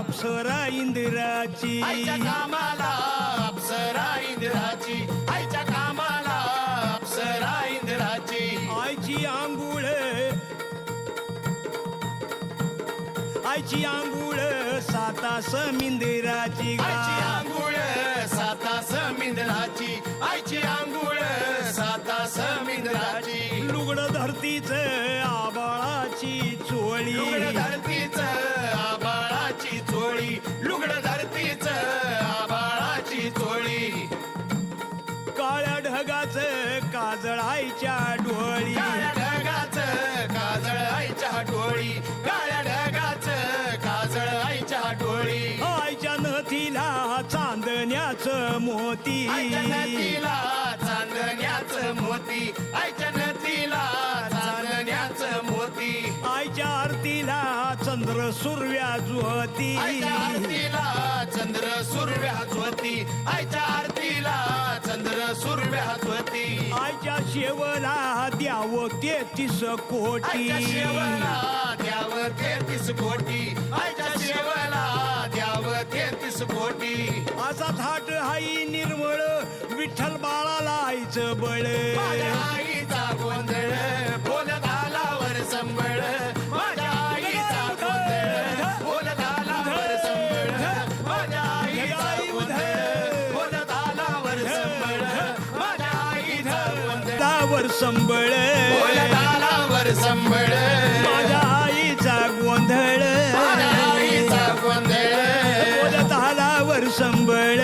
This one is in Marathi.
अप्सरा इंदिराची. आईच्या कामाला अप्सरा इंदिराची. आईच्या कामाला अप्सरा इंदिराची. आईची आंघोळ. आईची आंघोळ साता समिंदिराची आईची आंघोळ साता समिंदराची आईची आंघोळ साता समिंदराची लुगड धरतीच आबाळाची चोळी. ढगाच काजळ आईच्या डोळी. काळ्या ढगाच काजळ आईच्या डोळी. काळ्या ढगाच काजळ आईच्या डोळी. आईच्या नथीला चांदण्याच मोती. आईच्या नदीला चांदण्याच मोती. आईच्या नदीला चांदण्याच मोती. आईच्या आरतीला चंद्र सुरव्या ज्योती आईच्या आरतीला चंद्र सुरव्या ज्योती आईच्या शेवला द्यावं तेहतीस कोटी. शेवला द्यावं तेहतीस कोटी. शेवला द्यावं तेहतीस कोटी. असा थाट हाई निर्मळ विठ्ठल बाळाला आईचं बळ. दावर संबळ. बोल घालावर संबळ. माझ्या आईचा गोंधळ. आईचा गोंधळ. बोल तालावर संबळ.